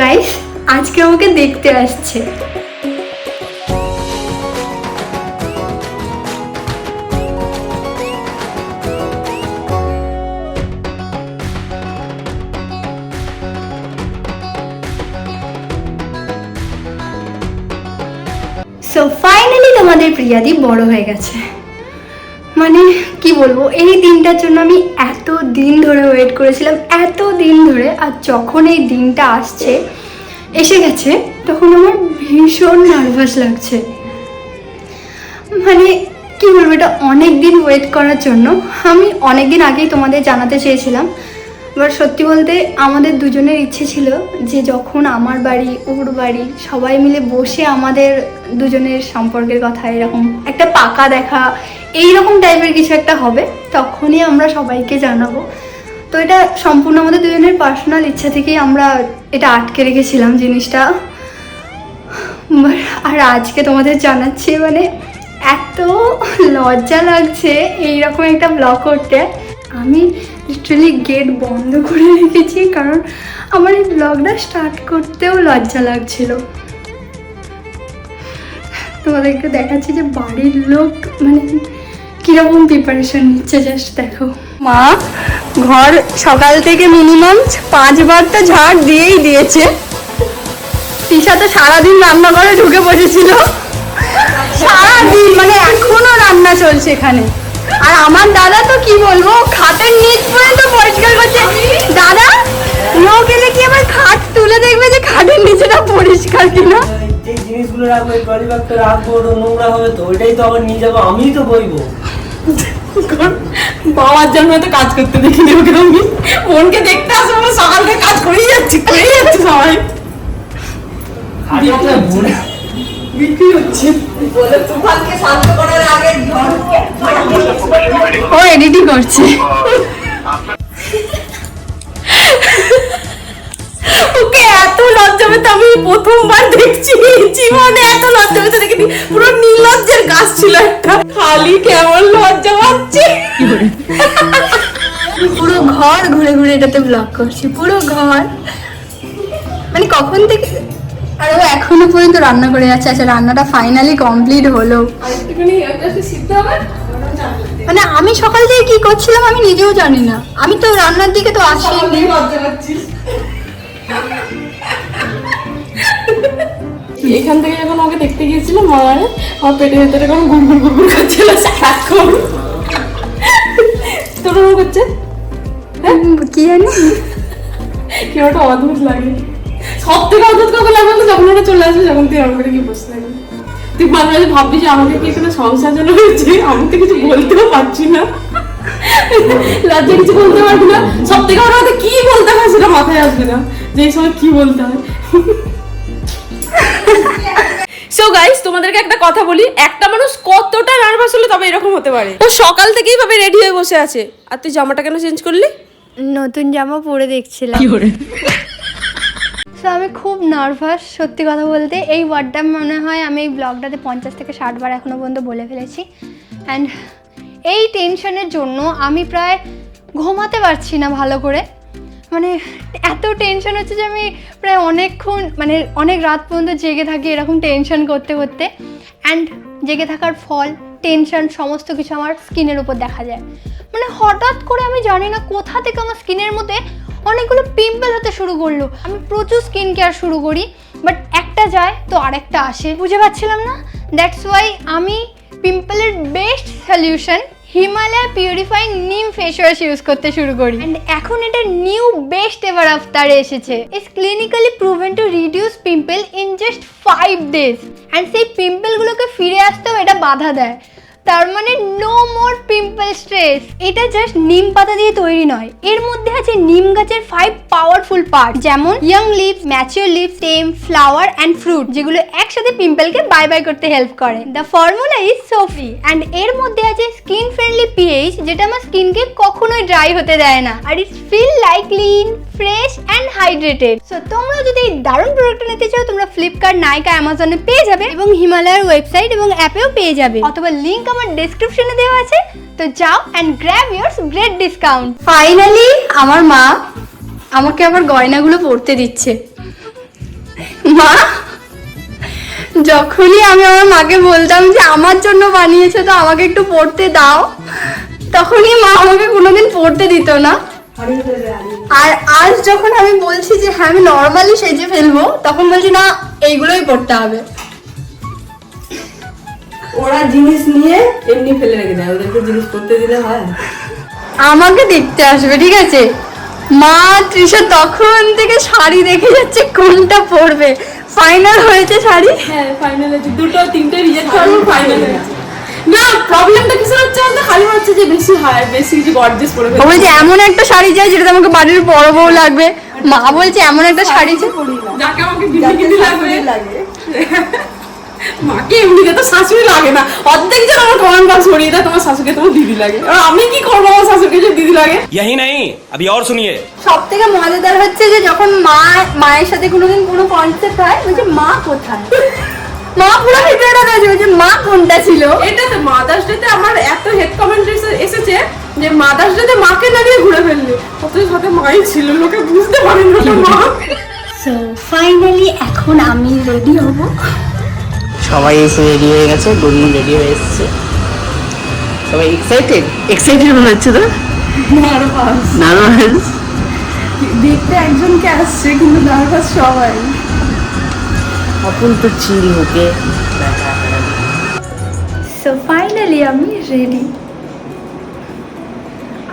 Guys আজকে আমাকে দেখতে আসছে। সো ফাইনালি তোমাদের প্রিয়াদি বড় হয়ে গেছে। মানে কি বলব, এই দিনটার জন্য আমি এত দিন ধরে ওয়েট করেছিলাম এত দিন ধরে আর যখন এই দিনটা আসছে, এসে গেছে, তখন আমার ভীষণ নার্ভাস লাগছে। মানে কি বলব, এটা অনেক দিন ওয়েট করার জন্য, আমি অনেক দিন আগেই তোমাদের জানাতে চেয়েছিলাম এবার সত্যি বলতে আমাদের দুজনের ইচ্ছে ছিল যে যখন আমার বাড়ি, ওর বাড়ি সবাই মিলে বসে আমাদের দুজনের সম্পর্কের কথা, এরকম একটা পাকা দেখা এই রকম টাইপের কিছু একটা হবে, তখনই আমরা সবাইকে জানাব। তো এটা সম্পূর্ণ আমাদের দুজনের পার্সোনাল ইচ্ছা থেকেই আমরা এটা আটকে রেখেছিলাম জিনিসটা। আর আজকে তোমাদের জানাচ্ছি মানে এত লজ্জা লাগছে এইরকম একটা ব্লগ করতে। আমি লিটারালি গেট বন্ধ করে রেখেছি, কারণ আমার এই ব্লগটা স্টার্ট করতেও লজ্জা লাগছিল। তোমাদেরকে দেখাচ্ছি যে বাড়ির লোক মানে কীরকম প্রিপারেশন নিচ্ছে জাস্ট দেখো। মা, ঘর সকাল থেকে মিনিমাম পাঁচবার তো ঝাড় দিয়েই দিয়েছে। তিশা তো সারাদিন রান্না করে ঢুকে বসেছিল। সারাদিন মানে এখনও রান্না চলছে এখানে। আর আমার দাদা তো কি বলব খাটের নিচ পর্যন্ত পরিষ্কার করছে। দাদা লোক এলে কি আবার খাট তুলে দেখবে যে খাটের নিচেটা পরিষ্কার কিনা? এই জিনিসগুলো রাখব এই ট্রলি ব্যাগটা রাখব ওটা নোংরা হবে তো ওইটাই তো আবার নিয়ে যাব আমিই তো বইবো। বাবার জন্য তো কাজ করতে দেখিনি ওকে দেখতে সকাল থেকে কাজ করেই যাচ্ছি করেই যাচ্ছে সবাই। বিক্রি হচ্ছে বলে তুফানকে শান্ত করার আগে ও এডিটিং করছে। ওকে এত লজ্জা পেতে আমি প্রথমবার দেখছি। জীবনে এত লজ্জা পেতে দেখিনি। পুরো নির্লজ্জের গাছ ছিল একটা। খালি কেমন লজ্জা পাচ্ছে। পুরো ঘর ঘুরে ঘুরে এটাতে ব্লগ করছি। পুরো ঘর। মানে কখন থেকে আর ও এখনও পর্যন্ত রান্না করে যাচ্ছে আচ্ছা রান্নাটা ফাইনালি কমপ্লিট হলো। মানে আমি সকাল থেকে কি করছিলাম আমি নিজেও জানি না। আমি তো রান্নার দিকে তো আসিনি। এখান থেকে যখন ওকে দেখতে গিয়েছিলাম মামারে আমার পেটের ভেতরে কোনো গুড়গুড় গুড়গুড় করছিল। সারাক্ষণ তোর করছে উম, কি জানি। কি ওটা অদ্ভুত লাগে। সব থেকে অদ্ভুত কখন লাগবে তো যখন ওটা চলে আসবে যখন তুই আমার করে গিয়ে বসে থাকবি। তুই মাঝে মাঝে ভাববি যে আমাকে কি কোনো সংসার জন্য হয়েছে? আমি তো কিছু বলতেও পারছি না। লজ্জা কিছু বলতে পারবি না। সব থেকে মাথায় কি বলতে হয় সেটা মাথায় আসবে না। যে এই সময় কি বলতে হয়। সো গাইস তোমাদেরকে একটা কথা বলি একটা মানুষ কতটা নার্ভাস হলে তবে এরকম হতে পারে? ও সকাল থেকেই ভাবে রেডি হয়ে বসে আছে। আর তুই জামাটা কেন চেঞ্জ করলি? নতুন জামা পরে দেখছিলাম। তো আমি খুব নার্ভাস সত্যি কথা বলতে। এই ওয়ার্ডটা মনে হয় আমি এই ব্লগটাতে পঞ্চাশ থেকে ষাট বার এখনও পর্যন্ত বলে ফেলেছি। অ্যান্ড এই টেনশনের জন্য আমি প্রায় ঘুমাতে পারছি না ভালো করে। মানে এত টেনশন হচ্ছে যে আমি প্রায় অনেকক্ষণ মানে অনেক রাত পর্যন্ত জেগে থাকি এরকম টেনশন করতে করতে। অ্যান্ড জেগে থাকার ফল টেনশন সমস্ত কিছু আমার স্কিনের উপর দেখা যায়। মানে হঠাৎ করে আমি জানি না কোথা থেকে আমার স্কিনের মধ্যে অনেকগুলো পিম্পল হতে শুরু করল। আমি প্রচুর স্কিন কেয়ার শুরু করি বাট একটা যায় তো আরেকটা আসে। বুঝে পাচ্ছিলাম না? দ্যাটস ওয়াই আমি পিম্পলের best solution Himalaya purifying neem face wash use করতে শুরু করি। অ্যান্ড এখন এটা নিউ বেস্ট এভার আফতারে এসেছে। Is clinically proven to reduce pimple in just five days and সেই পিম্পলগুলোকে ফিরে আসতেও এটা বাধা দেয়। তার মানে নো মোর পিম্পল স্ট্রেস এটা জাস্ট নিম পাতা দিয়ে তৈরি নয়। এর মধ্যে আছে নিম গাছের ফাইভ পাওয়ারফুল পার্ট যেমন young leaves mature leaves stem flower and fruit যেগুলো একসাথে পিম্পলকে বাই বাই করতে হেল্প করে। The formula is soap free and এর মধ্যে আছে স্কিন ফ্রেন্ডলি পিএইচ যেটা আমার স্কিনকে কখনোই ড্রাই হতে দেয় না। আর it's feel like clean fresh and hydrated so তোমরা যদি এই দারুণ প্রোডাক্টটা নিতে চাও, তোমরা ফ্লিপকার্ট নাইকা অ্যামাজনে পেয়ে যাবে এবং হিমালয়ের ওয়েবসাইট এবং অ্যাপেও পেয়ে যাবে। অথবা লিঙ্ক আমার ডেসক্রিপশনে দেওয়া আছে, তো যাও and grab yours great discount finally আমার মা আমাকে আবার গয়নাগুলো পরতে দিচ্ছে। মা, যখনই আমি আমার মাকে বলতাম যে আমার জন্য বানিয়েছো, তো আমাকে একটু পড়তে দাও, তখনই মা আমাকে কোনোদিন পড়তে দিত না। আর আজ যখন আমি বলছি যে হ্যাঁ আমি নর্মালি সেজে ফেলব, তখন বলছি, না, এইগুলোই পড়তে হবে। ওরা জিনিস নিয়ে এমনি ফেলে রেখে দেয় ওদেরকে জিনিস করতে দিলে হয়। আমাকে দেখতে আসবে ঠিক আছে? মা তৃষা তখন থেকে শাড়ি দেখে যাচ্ছে কোনটা পরবে। ফাইনাল হয়েছে শাড়ি? হ্যাঁ ফাইনাল আছে দুটো তিনটে রিজেক্ট করব ফাইনাল আছে না প্রবলেমটা কিসের হচ্ছে বলতে? খালি হচ্ছে যে বেশি হাই বেশি কিছু গর্জেস পরে ও বলছে এমন একটা শাড়ি চাই যেটা আমাকে বাড়ির বড় বউ লাগবে। মা বলছে এমন একটা শাড়ি চাই যাকে আমাকে লাগবে। মাকে এমনিতে তো শাশুড়ি লাগে না অর্ধেক জন আমার কমেন্ট বক্স ভরিয়ে দেয় তোমার শাশুড়িকে তোমার দিদি লাগে আর আমি কি করবো আমার শাশুড়িকে যে দিদি লাগে यही नहीं अभी और सुनिए সব থেকে মজাদার হচ্ছে যে যখন মা মায়ের সাথে কোনোদিন কোনো কনসেপ্ট হয় বলছে মা কোথায় মা পুরো ভিডিওটা দেখে বলছে মা কোনটা ছিল এটা তো মাদার্স ডেতে আমার এত হেড কমেন্ট এসেছে যে মাদার্স ডেতে মাকে না নিয়ে ঘুরে ফেললে অথচ সাথে মাই ছিল লোকে বুঝতে পারেন না ওটা মা সো ফাইনালি এখন আমি রেডি হব সবাই এসে রেডি হয়ে গেছে গুনগুন রেডি হয়ে এসেছে। সবাই এক্সাইটেড এক্সাইটেড মনে হচ্ছে তো? নার্ভাস দেখতে একজনকে আসছে কিন্তু নার্ভাস সবাই। অপুল তো চিল মুখে। সো ফাইনালি আমি রেডি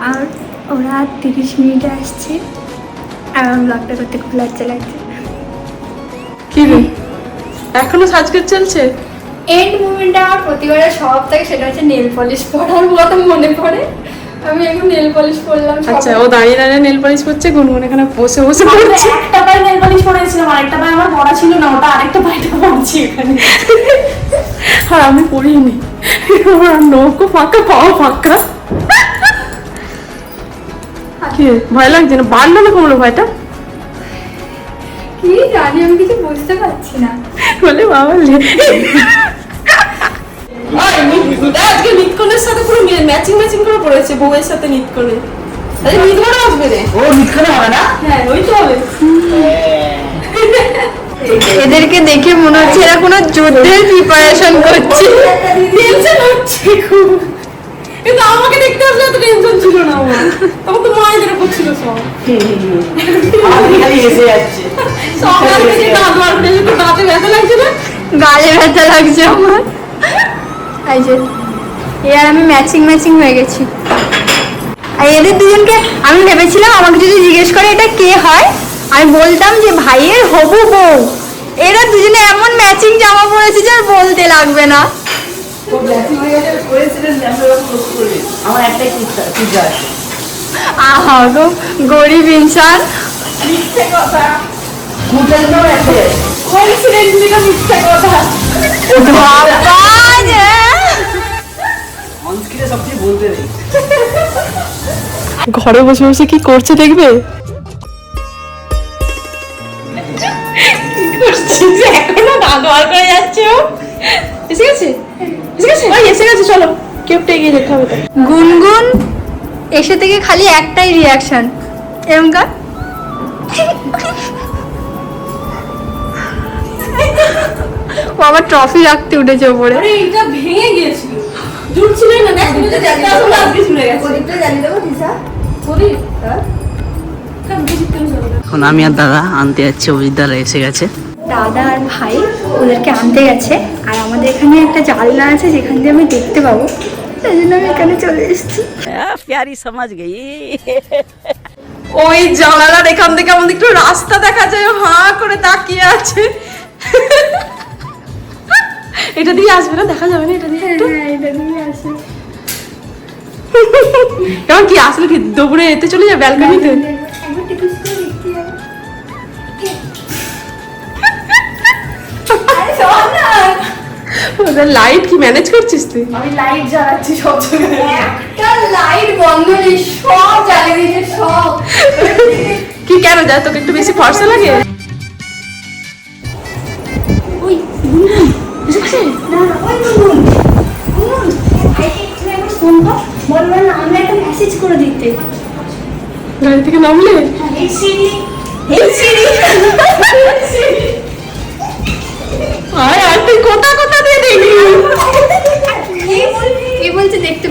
আর ওরা তিরিশ মিনিটে আসছে। আর আমার ব্লগটা করতে খুব লজ্জা লাগছে। কি রে? এখনও সাজগোজ চলছে? এন্ড মুভমেন্টটা আমার প্রতিবারে সব থেকে সেটা হচ্ছে নেল পলিশ পরার মতো মনে পড়ে। আমি এখন নেল পলিশ করলাম আচ্ছা ও দাঁড়িয়ে দাঁড়িয়ে নেল পলিশ করছে গুনগুন এখানে বসে বসে করছে একটা পায়ে নেল পালিশ পরেছিলাম আরেকটা পায়ে আমার পড়া ছিল না ওটা আরেকটা পায়েটা পড়ছি এখানে। আর আমি পড়িনি। আমার নৌকো ফাঁকা পাওয়া ফাঁকা। কি ভয় লাগছে না? বাড়লো না কমলো ভয়টা? কি জানি আমি কিছু বুঝতে পারছি না। বলে বাবা আজকে সাথে পুরো ম্যাচিং ম্যাচিং করে পড়েছে বউয়ের সাথে আরে আসবে রে। ও মিথ্যা হবে না? হ্যাঁ ওই তো হবে। এদেরকে দেখে মনে হচ্ছে এরা কোনো যুদ্ধের প্রিপারেশন করছে। টেনশন হচ্ছে খুব। কিন্তু আমাকে দেখতে আসলে এত টেনশন ছিল না আমার। তখন তো মায়েদের উপর ছিল সব। দাঁত ব্যথা লাগছে না গালে ব্যথা লাগছে আমার। এই যে এ আর আমি ম্যাচিং ম্যাচিং হয়ে গেছি। আর এদের দুজনকে আমি ভেবেছিলাম আমাকে যদি জিজ্ঞেস করে এটা কে হয় আমি বলতাম যে ভাইয়ের হবু বউ। এরা দুজনে এমন ম্যাচিং জামা পরেছে যে আর বলতে লাগবে না। করেছিলেন আমরা একটাই পিজ্জা আছে। আহা গো গরিব ইনসান। আছে। না কথা। বাবা যে। অনস্ক্রিনে সবচেয়ে বলতে নেই। ঘরে বসে বসে কি করছে দেখবে? এখনও বার করে যাচ্ছে ও। এসে গেছে? এসে গেছে ওই এসে গেছে চলো। কেপটা এগিয়ে যেতে হবে গুনগুন এসে থেকে খালি একটাই রিয়াকশন এরম কার ও আবার ট্রফি রাখতে উঠেছে ওপরে। আরে এটা ভেঙে গিয়েছিল। না দেখ তুমি তো গেছে। দেবো দিশা। হ্যাঁ? এখন আমি আর দাদা আনতে যাচ্ছি অভিজ্ঞতারা এসে গেছে। দাদা আর ভাই ওদেরকে আনতে গেছে। আর আমাদের এখানে একটা জানলা আছে যেখান দিয়ে আমি দেখতে পাবো। তাই জন্য আমি এখানে চলে এসেছি। প্যারি সমাজ গেই। ওই জানালার এখান থেকে আমাদের একটু রাস্তা দেখা যায় হাঁ করে তাকিয়ে আছে। এটা দিয়ে আসবে না? দেখা যাবে না এটা দিয়ে? হ্যাঁ এটা নিয়ে আসে। কেমন কি আসলে কি দৌড়ে এতে চলে যাবে ব্যালকনিতে? লাইট কি ম্যানেজ করছিস তুই? আমি লাইট জ্বালাচ্ছি সব জায়গায়। একটা লাইট বন্ধ নেই সব জ্বালিয়ে দিয়েছে সব। কি কেন যায় তোকে একটু বেশি ফর্সা লাগে? ওই না না ওই গুনগুন গুনগুন ভাইকে একটু একবার ফোন কর। বলব না আমরা একটা মেসেজ করে দিতে। গাড়ি থেকে নামলে? এই সিরি এই সিরি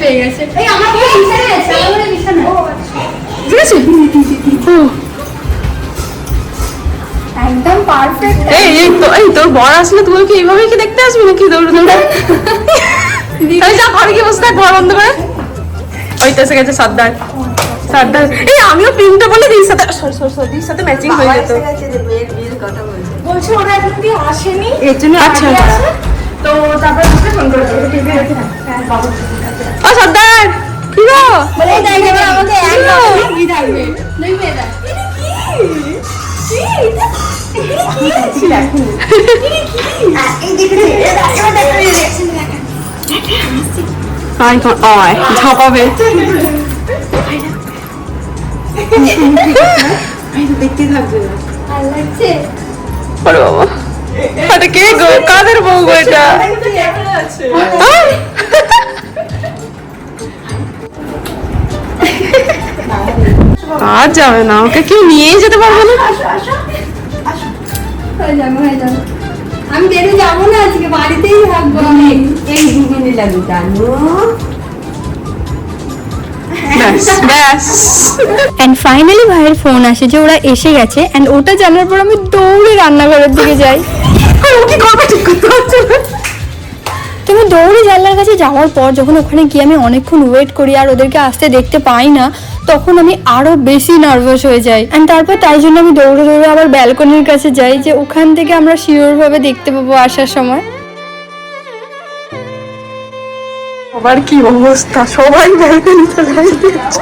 হয়ে গেছে। এই আমার ঘরে বিছানা আছে আমার ঘরে বিছানা ঠিক আছে। ও, একদম পারফেক্ট এই এই তো এই তোর বর আসলে তুই কি এইভাবে কি দেখতে আসবি নাকি দৌড়ে দৌড়ে? এই যা ঘরে কি বসে থাক ঘর বন্ধ করে। ওই তো এসে গেছে সর্দার। সর্দার। এই আমিও পিঙ্কটা বলে দিই সাথে সরি সরি সরি সাথে ম্যাচিং হয়ে যেত। বলছি। ওরা এখন আসেনি? এর জন্য আচ্ছা। তো তারপর আমাকে ফোন করে দেবো টিভি রেখে থাক হ্যাঁ বাবা। ও সর্দার! কি গো? বলে এই দেখ এবার আমাকে এক কি? গো? দুই থাকবে মেয়ে দেখ ঝাপাবে। লাগছে? বাবা। এটা কে গো কাদের বউ গো এটা আর যাবে না ওকে কেউ নিয়েই যেতে পারবে না যাবে যাবে আমি বেরিয়ে যাব না আজকে বাড়িতেই থাকব এই দুদিনই লাগে জানো ব্যাস ব্যাস। অ্যান্ড ফাইনালি ভাইয়ের ফোন আসে যে ওরা এসে গেছে অ্যান্ড ওটা জানার পর আমি দৌড়ে রান্নাঘরের দিকে যাই। কি করবে? ঠিক করতে পারছে না। দৌড়ে জানলার কাছে যাওয়ার পর যখন ওখানে গিয়ে আমি অনেকক্ষণ ওয়েট করি আর ওদেরকে আসতে দেখতে পাই না তখন আমি আরও বেশি নার্ভাস হয়ে যাই। অ্যান্ড তারপর তাই জন্য আমি দৌড়ে দৌড়ে আবার ব্যালকনির কাছে যাই যে ওখান থেকে আমরা শিওর ভাবে দেখতে পাবো আসার সময়। সবার কি অবস্থা? সবাই ব্যালকনিতে দাঁড়িয়ে আছে।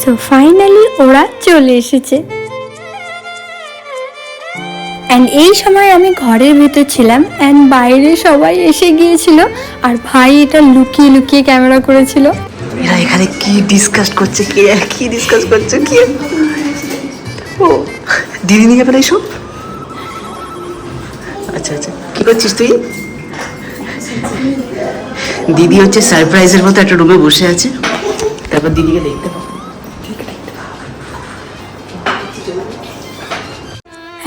সো ফাইনালি ওরা চলে এসেছে। অ্যান্ড এই সময় আমি ঘরের ভিতর ছিলাম অ্যান্ড বাইরে সবাই এসে গিয়েছিল আর ভাই এটা লুকিয়ে লুকিয়ে ক্যামেরা করেছিল। এরা এখানে কি ডিসকাস করছে কে কি ডিসকাস করছে কি? ও দিদি নিয়ে পেলে সব আচ্ছা আচ্ছা কি করছিস তুই? দিদি হচ্ছে সারপ্রাইজের মতো একটা রুমে বসে আছে। তারপর দিদিকে দেখতে পাবো।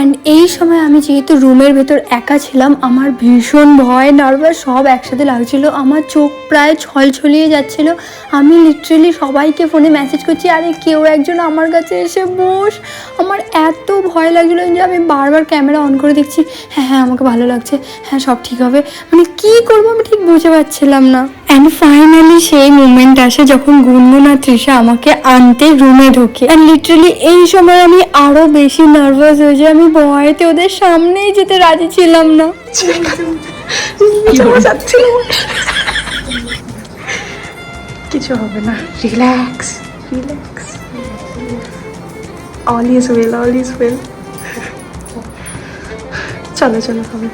অ্যান্ড এই সময় আমি যেহেতু রুমের ভেতর একা ছিলাম, আমার ভীষণ ভয় নার্ভাস সব একসাথে লাগছিল। আমার চোখ প্রায় ছলছলিয়ে যাচ্ছিল। আমি লিটারেলি সবাইকে ফোনে মেসেজ করছি, আরে, কেউ একজন আমার কাছে এসে বস। আমার এত ভয় লাগছিল যে আমি বারবার ক্যামেরা অন করে দেখছি হ্যাঁ হ্যাঁ আমাকে ভালো লাগছে। হ্যাঁ সব ঠিক হবে। মানে কী করব আমি ঠিক বুঝে পাচ্ছিলাম না। অ্যান্ড ফাইনালি সেই মুমেন্ট আসে যখন গুনগুন আর তৃষা আমাকে আনতে রুমে ঢোকে। অ্যান্ড লিটারালি এই সময় আমি আরও বেশি নার্ভাস হয়ে যাই। আমি ভয়েতে ওদের সামনেই যেতে রাজি ছিলাম না। কিছু হবে না। Relax relax all is well all is well চলো চলো হবে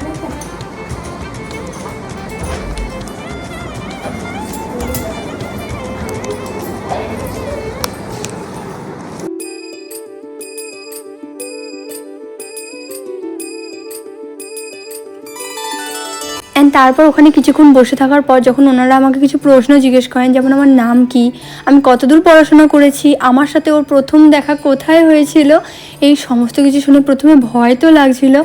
তারপর ওখানে কিছুক্ষণ বসে থাকার পর যখন ওনারা আমাকে কিছু প্রশ্ন জিজ্ঞেস করেন, যেমন আমার নাম কি, আমি কতদূর পড়াশোনা করেছি, আমার সাথে ওর প্রথম দেখা কোথায় হয়েছিল, এই সমস্ত কিছু শুনে প্রথমে ভয় তো লাগছিল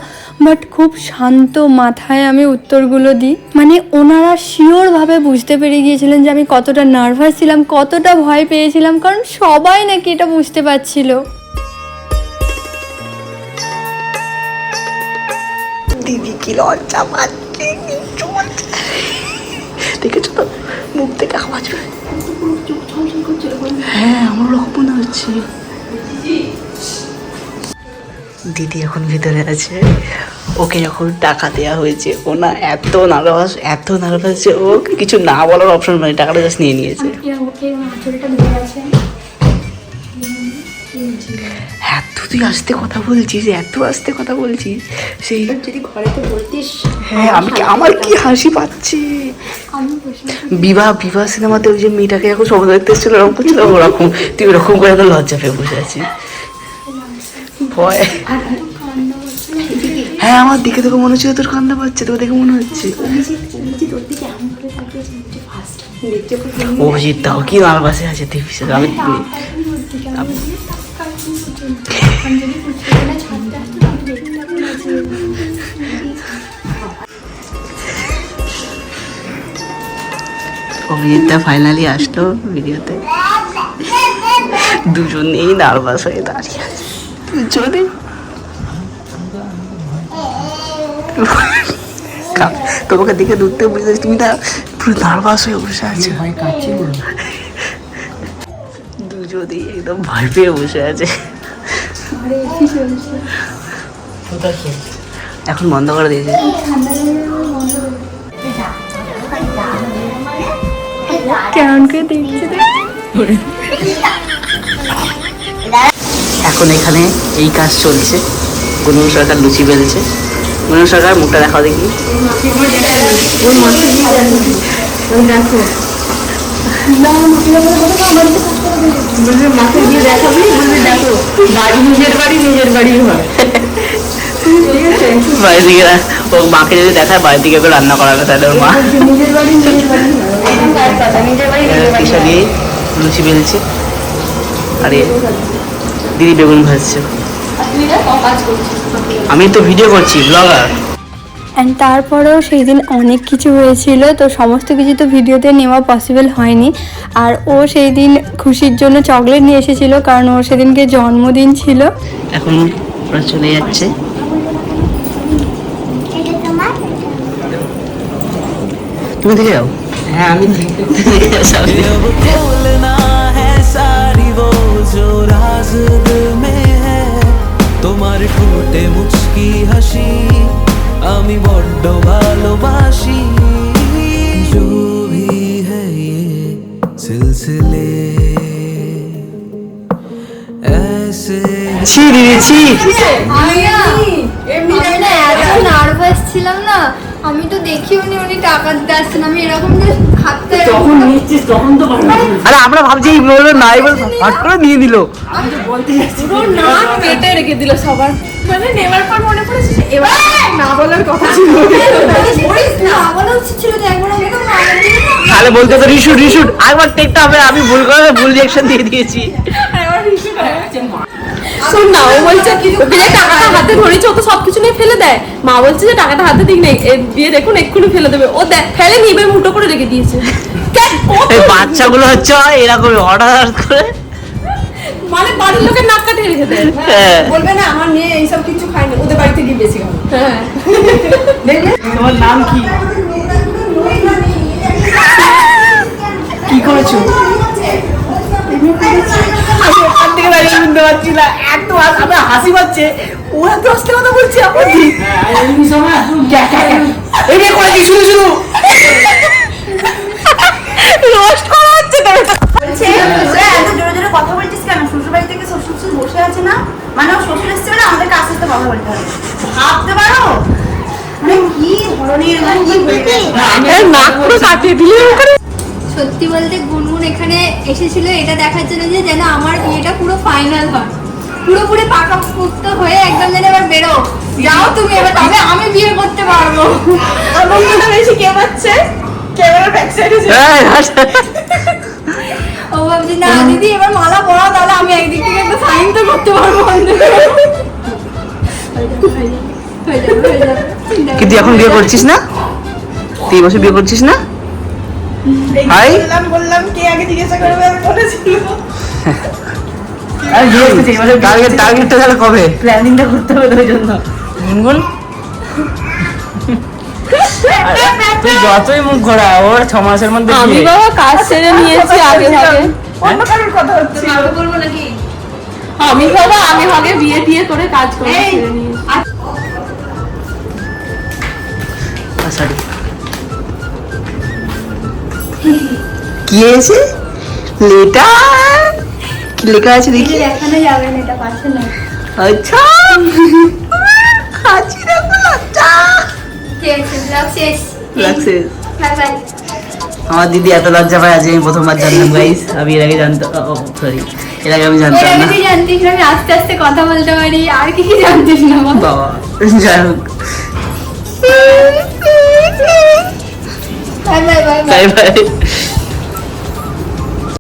বাট খুব শান্ত মাথায় আমি উত্তরগুলো দিই। মানে ওনারা শিওরভাবে বুঝতে পেরে গিয়েছিলেন যে আমি কতটা নার্ভাস ছিলাম, কতটা ভয় পেয়েছিলাম, কারণ সবাই নাকি এটা বুঝতে পারছিল। দিদি কি লজ্জা পাচ্ছে। মুখ থেকে আওয়াজ। হ্যাঁ। আমার মনে হচ্ছে। দিদি এখন ভিতরে আছে। ওকে যখন টাকা দেওয়া হয়েছে। ও না এত নার্ভাস এত নার্ভাস যে ও কিছু না বলার অপশন মানে টাকাটা জাস্ট নিয়ে নিয়েছে। এত তুই আস্তে কথা বলছিস এত আস্তে কথা বলছিস সেই যদি ঘরেতে বলতিস হ্যাঁ আমি আমার কি হাসি পাচ্ছে? বিবাহ বিবাহ সিনেমাতে ওই যে মেয়েটাকে এখন সমুদ্র দেখতে এসেছিল ওরকম করছিল ওরকম তুই ওরকম করে তো লজ্জা পেয়ে বসে আছিস। ভয়। হ্যাঁ আমার দিকে তোকে মনে হচ্ছে তোর কান্না পাচ্ছে তোকে দেখে মনে হচ্ছে। অভিজিৎ তাও কি নার্ভাসে আছে পতঞ্জলি পুষ্পকলা আসতো আমি দেখুন অভিজিৎটা ফাইনালি আসলো ভিডিওতে। দুজনেই নার্ভাস হয়ে দাঁড়িয়ে আছে। দুজনে তোমাকে দেখে দূরতে বুঝতে তুমি না পুরো নার্ভাস হয়ে বসে আছে। দুজনেই একদম ভয় পেয়ে বসে আছে। এখন বন্ধ করে দিয়েছে। কেমন করে দেখছি এখন এখানে এই কাজ চলছে। গুনগুন সরকার লুচি বেলছে গুনগুন সরকার মুখটা দেখাও দেখি। মাকে গিয়ে দেখাবি? বলবি দেখো বাড়ি নিজের বাড়ি নিজের বাড়ি হয় বাড়ি থেকে ও মাকে যদি দেখায় বাড়ি থেকে ওকে রান্না করাবে তাহলে ওর মা নিজের বাড়ি নিজের বাড়ি। লুচি বেলছে। আর দিদি বেগুন ভাজছে। আমি তো ভিডিও করছি ব্লগার অ্যান্ড তারপরেও সেই দিন অনেক কিছু হয়েছিল তো সমস্ত কিছু তো ভিডিওতে নেওয়া পসিবল হয়নি। আর ও সেই দিন খুশির জন্য চকলেট নিয়ে এসেছিল কারণ ও সেদিনকে জন্মদিন ছিল। এখন চলে যাচ্ছে। তোমার মুচকি হাসি। বড্ড ভালোবাসি जो भी है ये सिलसिले ऐसे ছি দিদি ছি আমি না এত নার্ভাস ছিলাম না আমি তো দেখিও নি উনি টাকা দিতে আসছেন আমি এরকম just হাতটা এরকম- যখন নিচ্ছিস তখন তো ভালো আরে আমরা ভাবছি এই বললো নাই বল হট করে নিয়ে দিল পুরো নাক কেটে রেখে দিল সবার মানে নেবার পর মনে পড়েছে এবার না বলার কথা ছিল। না, বলা উচিত একবার। তাহলে বলতে তো রিশুট রিশুট একবার টেকতে হবে আমি ভুল করে ভুল রিয়াকশন দিয়ে দিয়েছি। শোন না ও বলছে ওকে যে টাকাটা হাতে ধরেছে ও তো সবকিছু নিয়ে ফেলে দেয়। মা বলছে যে টাকাটা হাতে দিক নেই এ দিয়ে দেখুন এক্ষুনি ফেলে দেবে। ও দেখ ফেলে নিবে মুটো করে রেখে দিয়েছে। বাচ্চাগুলো হচ্ছে এরকম হঠাৎ করে মানে বাড়ির লোকের নাক কাটে রেখে দেয়। হ্যাঁ। বলবে না আমার মেয়ে এইসব কিছু খায়নি ওদের বাড়িতে গিয়ে বেশি খাবে। হ্যাঁ। তোমার নাম কি? কি করেছ? না এত হাস- হাসি পাচ্ছে। ও এত আস্তে কথা বলছে আমার এমনি সময়? এই রে কথা বলতে হবে। ভাবতে পারো? মানে মানে সত্যি বলতে গুনগুন এখানে এসেছিল এটা দেখার জন্য যে যেন আমার বিয়েটা পুরো ফাইনাল হয়। পুরোপুরি পাকা পুক্ত হয়ে একদম যেন এবার বেরো। যাও তুমি এবার তবে আমি বিয়ে করতে পারব। আমার মনে বেশি কে পাচ্ছে? ক্যামেরা ব্যাক সাইডে ও ভাবছি না দিদি এবার মালা পরাও তাহলে আমি একদিক থেকে একটা সাইন তো করতে পারব কিন্তু এখন বিয়ে করছিস না? তুই এই বছর বিয়ে করছিস না? হাই। বললাম কে আগে জিজ্ঞাসা করবে আমি টার্গেট টার্গেটটা তাহলে কবে? প্ল্যানিংটা করতে হবে ওই জন্য। গুনগুন তুই যতই মুখ ঘোরা ওর ছ মাসের মধ্যে আমি। বাবা কাজ ছেড়ে নিয়েছি আগে ভাগে। অন্য কারোর কথা হচ্ছে। আমি বাবা আগে বিয়ে টিয়ে করে কাজ করে ছেড়ে নিয়েছি সরি কি লেটার? কি লেখা আছে দেখি। দেখানো যাবে না এটা পাশে না আচ্ছা। খাচ্ছি লজ্জা। আমার দিদি এত লজ্জা পায় আজ আমি প্রথমবার জানলাম গাইস আমি এর আগে জানতাম সরি এর আগে আমি জানতাম না। তুই জানতিস না আমি আস্তে আস্তে কথা বলতে পারি আর কি কি জানতিস না? বাবা যাই হোক। Bye bye. Bye bye.